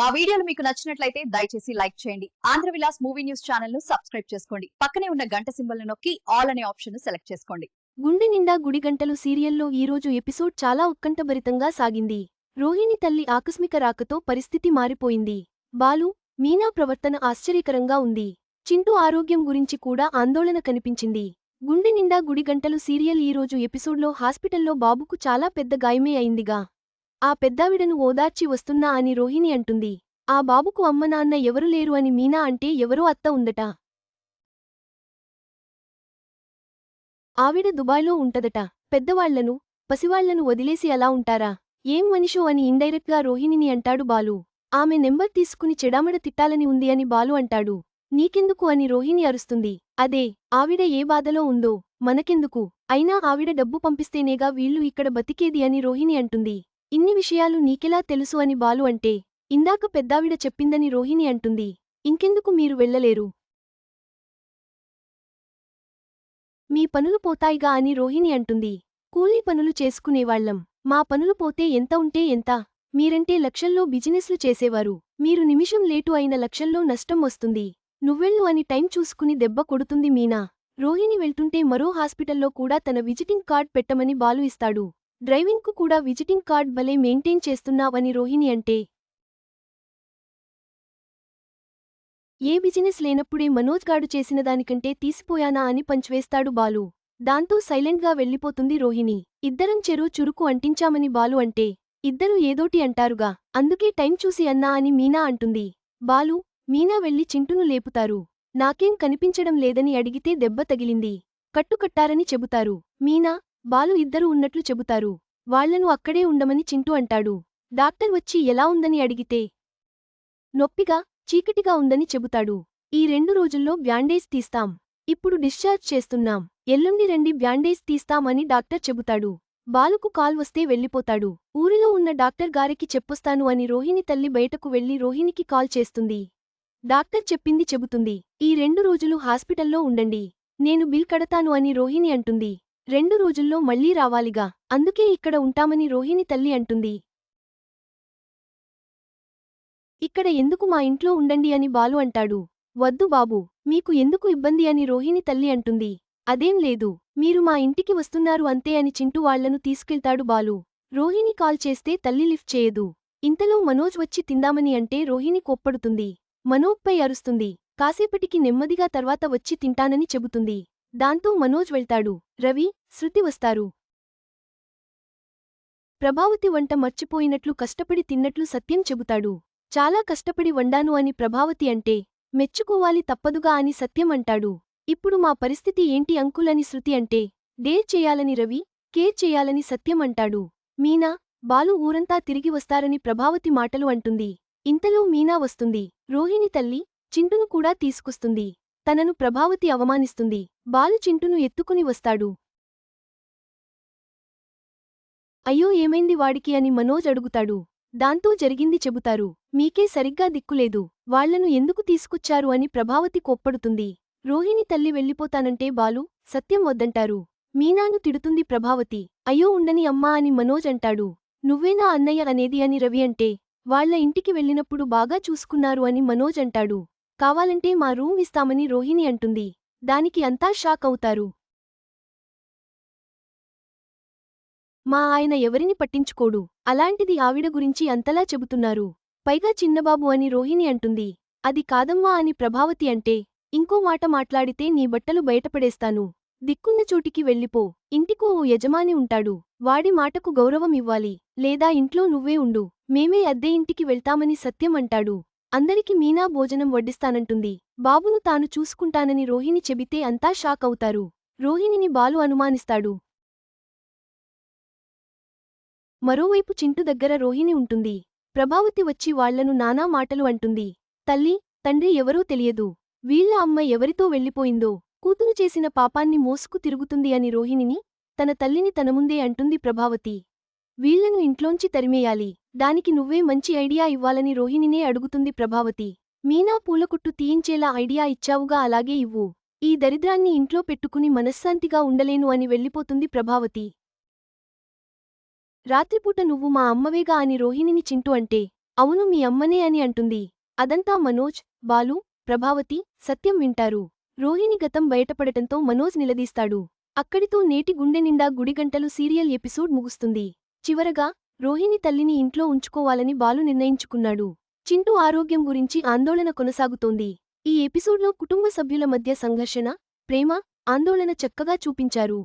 మా వీడియోలు మీకు నచ్చినట్లయితే దయచేసి లైక్ చేయండి. ఆంధ్ర విలాస్ మూవీ న్యూస్ ఛానల్ను సబ్స్క్రైబ్ చేసుకోండి. పక్కనే ఉన్న గంట సింబల్ నొక్కి ఆల్ అనే ఆప్షన్ను సెలెక్ట్ చేసుకోండి. గుండె నిండా గుడిగంటలు సీరియల్లో ఈరోజు ఎపిసోడ్ చాలా ఉత్కంఠభరితంగా సాగింది. రోహిణి తల్లి ఆకస్మిక రాకతో పరిస్థితి మారిపోయింది. బాలు మీనా ప్రవర్తన ఆశ్చర్యకరంగా ఉంది. చింటూ ఆరోగ్యం గురించి కూడా ఆందోళన కనిపించింది. గుండె నిండా గుడిగంటలు సీరియల్ ఈరోజు ఎపిసోడ్లో హాస్పిటల్లో బాబుకు చాలా పెద్ద గాయమే అయిందిగా. ఆ పెద్దావిడను ఓదార్చి వస్తున్నా అని రోహిణి అంటుంది. ఆ బాబుకు అమ్మ నాన్న ఎవరు లేరు అని మీనా అంటే ఎవరో అత్త ఉందట. ఆవిడ దుబాయ్లో ఉంటదట. పెద్దవాళ్ళను పసివాళ్ళను వదిలేసి అలా ఉంటారా? ఏం మనిషో అని ఇండైరెక్ట్గా రోహిణిని అంటాడు బాలు. ఆమె నెంబర్ తీసుకుని చెడామడ తిట్టాలని ఉంది అని బాలు అంటాడు. నీకెందుకు అని రోహిణి అరుస్తుంది. అదే ఆవిడ ఏ బాధలో ఉందో మనకెందుకు? అయినా ఆవిడ డబ్బు పంపిస్తేనేగా వీళ్ళు ఇక్కడ బతికేది అని రోహిణి అంటుంది. ఇన్ని విషయాలు నీకెలా తెలుసు అని బాలు అంటే ఇందాక పెద్దావిడ చెప్పిందని రోహిణి అంటుంది ఇంకెందుకు మీరు వెళ్ళలేరు? మీ పనులు పోతాయిగా అని రోహిణి అంటుంది. కూలీ పనులు చేసుకునేవాళ్ళం మా పనులు పోతే ఎంత ఉంటే ఎంత? మీరంటే లక్షల్లో బిజినెస్లు చేసేవారు. మీరు నిమిషం లేటు అయిన లక్షల్లో నష్టం వస్తుంది. నువ్వెళ్ళు అని టైం చూసుకుని దెబ్బ కొడుతుంది మీనా? రోహిణి వెళ్తుంటే మరో హాస్పిటల్లో కూడా తన విజిటింగ్ కార్డ్ పెట్టమని బాలు ఇస్తాడు. డ్రైవింగ్కు కూడా విజిటింగ్ కార్డ్ భలే మెయింటైన్ చేస్తున్నావని రోహిణి అంటే. ఏ బిజినెస్ లేనప్పుడే మనోజ్ గాడు చేసిన దానికంటే తీసిపోయానా అని పంచివేస్తాడు బాలు. దాంతో సైలెంట్గా వెళ్ళిపోతుంది రోహిణి. ఇద్దరం చెరో చురుకు అంటించామని బాలు అంటే. ఇద్దరూ ఏదోటి అంటారుగా. అందుకే టైం చూసి అన్నా అని మీనా అంటుంది. బాలు మీనా వెళ్ళి చింటును లేపుతారు. నాకేం కనిపించడం లేదని అడిగితే దెబ్బ తగిలింది. కట్టుకట్టారని చెబుతారు. మీనా బాలు ఇద్దరు ఉన్నట్లు చెబుతారు. వాళ్ళను అక్కడే ఉండమని చింటూ అంటాడు. డాక్టర్ వచ్చి ఎలా ఉందని అడిగితే నొప్పిగా చీకటిగా ఉందని చెబుతాడు. ఈ రెండు రోజుల్లో బ్యాండేజ్ తీస్తాం. ఇప్పుడు డిశ్చార్జ్ చేస్తున్నాం. ఎల్లుండి రండి బ్యాండేజ్ తీస్తామని డాక్టర్ చెబుతాడు. బాలుకు కాల్ వస్తే వెళ్ళిపోతాడు. ఊరిలో ఉన్న డాక్టర్ గారికి చెప్పొస్తాను అని రోహిణి తల్లి బయటకు వెళ్ళి రోహిణికి కాల్ చేస్తుంది. డాక్టర్ చెప్పింది చెబుతుంది. ఈ రెండు రోజులు హాస్పిటల్లో ఉండండి. నేను బిల్ కడతాను అని రోహిణి అంటుంది. రెండు రోజుల్లో మళ్ళీ రావాలిగా. అందుకే ఇక్కడ ఉంటామని రోహిణి తల్లి అంటుంది. ఇక్కడ ఎందుకు మా ఇంట్లో ఉండండి అని బాలు అంటాడు. వద్దు బాబు మీకు ఎందుకు ఇబ్బంది అని రోహిణి తల్లి అంటుంది. అదేం లేదు మీరు మా ఇంటికి వస్తున్నారు అంతే అని చింటూ వాళ్ళను తీసుకెళ్తాడు బాలు. రోహిణి కాల్ చేస్తే తల్లి లిఫ్ట్ చేయదు. ఇంతలో మనోజ్ వచ్చి తిందామని అంటే రోహిణి కోప్పడుతుంది. మనోజ్పై అరుస్తుంది. కాసేపటికి నెమ్మదిగా తర్వాత వచ్చి తింటానని చెబుతుంది. దాంతో మనోజ్ వెళ్తాడు. రవి శృతి వస్తారు. ప్రభావతి వంట మర్చిపోయినట్లు కష్టపడి తిన్నట్లు సత్యం చెబుతాడు. చాలా కష్టపడి వండాను అని ప్రభావతి అంటే మెచ్చుకోవాలి తప్పదుగా అని సత్యం అంటాడు. ఇప్పుడు మా పరిస్థితి ఏంటి అంకులని శృతి అంటే డేర్ చేయాలని రవి కేర్ చేయాలని సత్యం అంటాడు. మీనా బాలు ఊరంతా తిరిగి వస్తారని ప్రభావతి మాటలు అంటుంది. ఇంతలో మీనా వస్తుంది. రోహిణి తల్లి చింటును కూడా తీసుకొస్తుంది. తనను ప్రభావతి అవమానిస్తుంది. బాలు చింటును ఎత్తుకుని వస్తాడు. అయ్యో ఏమైంది వాడికి అని మనోజ్ అడుగుతాడు. దాంతో జరిగింది చెబుతారు. మీకే సరిగ్గా దిక్కులేదు. వాళ్ళను ఎందుకు తీసుకొచ్చారు అని ప్రభావతి కోప్పడుతుంది. రోహిణి తల్లి వెళ్ళిపోతానంటే బాలు సత్యం వద్దంటారు. మీనాను తిడుతుంది ప్రభావతి. అయ్యో ఉండని అమ్మా అని మనోజ్ అంటాడు. నువ్వేనా అన్నయ్య అనేది అని రవి అంటే వాళ్ళ ఇంటికి వెళ్ళినప్పుడు బాగా చూసుకున్నారు అని మనోజ్ అంటాడు. కావాలంటే మా రూమ్ ఇస్తామని రోహిణి అంటుంది. దానికి అంతా షాక్ అవుతారు. మా ఆయన ఎవరిని పట్టించుకోడు. అలాంటిది ఆవిడ గురించి అంతలా చెబుతున్నారు. పైగా చిన్నబాబు అని రోహిణి అంటుంది. అది కాదమ్మా అని ప్రభావతి అంటే ఇంకో మాట మాట్లాడితే నీ బట్టలు బయటపడేస్తాను. దిక్కున్న చోటికి వెళ్ళిపో. ఇంటికో ఓ యజమాని ఉంటాడు. వాడి మాటకు గౌరవం ఇవ్వాలి. లేదా ఇంట్లో నువ్వే ఉండు. మేమే అద్దె ఇంటికి వెళ్తామని సత్యం అంటాడు. అందరికి మీనా భోజనం వడ్డిస్తానంటుంది. బాబును తాను చూసుకుంటానని రోహిణి చెబితే అంతా షాక్ అవుతారు. రోహిణిని బాలు అనుమానిస్తాడు. మరోవైపు చింటు దగ్గర రోహిణి ఉంటుంది. ప్రభావతి వచ్చి వాళ్ళను నానా మాటలు అంటుంది. తల్లి తండ్రి ఎవరో తెలియదు. వీళ్ళ అమ్మ ఎవరితో వెళ్ళిపోయిందో కూతురు చేసిన పాపాన్ని మోసుకు తిరుగుతుంది అని రోహిణిని తన తల్లిని తన ముందే అంటుంది ప్రభావతి. వీళ్ళను ఇంట్లోంచి తరిమేయాలి. దానికి నువ్వే మంచి ఐడియా ఇవ్వాలని రోహిణినే అడుగుతుంది ప్రభావతి. మీనా పూలకుట్టు తీయించేలా ఐడియా ఇచ్చావుగా అలాగే ఇవ్వు. ఈ దరిద్రాన్ని ఇంట్లో పెట్టుకుని మనశ్శాంతిగా ఉండలేను అని వెళ్ళిపోతుంది ప్రభావతి. రాత్రిపూట నువ్వు మా అమ్మవేగా అని రోహిణిని చింటూ అంటే అవును మీ అమ్మనే అని అంటుంది. అదంతా మనోజ్ బాలు ప్రభావతి సత్యం వింటారు. రోహిణి గతం బయటపడటంతో మనోజ్ నిలదీస్తాడు. అక్కడితో నేటి గుండె నిండా గుడిగంటలు సీరియల్ ఎపిసోడ్ ముగుస్తుంది. చివరగా రోహిణి తల్లిని ఇంట్లో ఉంచుకోవాలని బాలు నిర్ణయించుకున్నాడు. చింటూ ఆరోగ్యం గురించి ఆందోళన కొనసాగుతోంది. ఈ ఎపిసోడ్లో కుటుంబ సభ్యుల మధ్య సంఘర్షణ ప్రేమ ఆందోళన చక్కగా చూపించారు.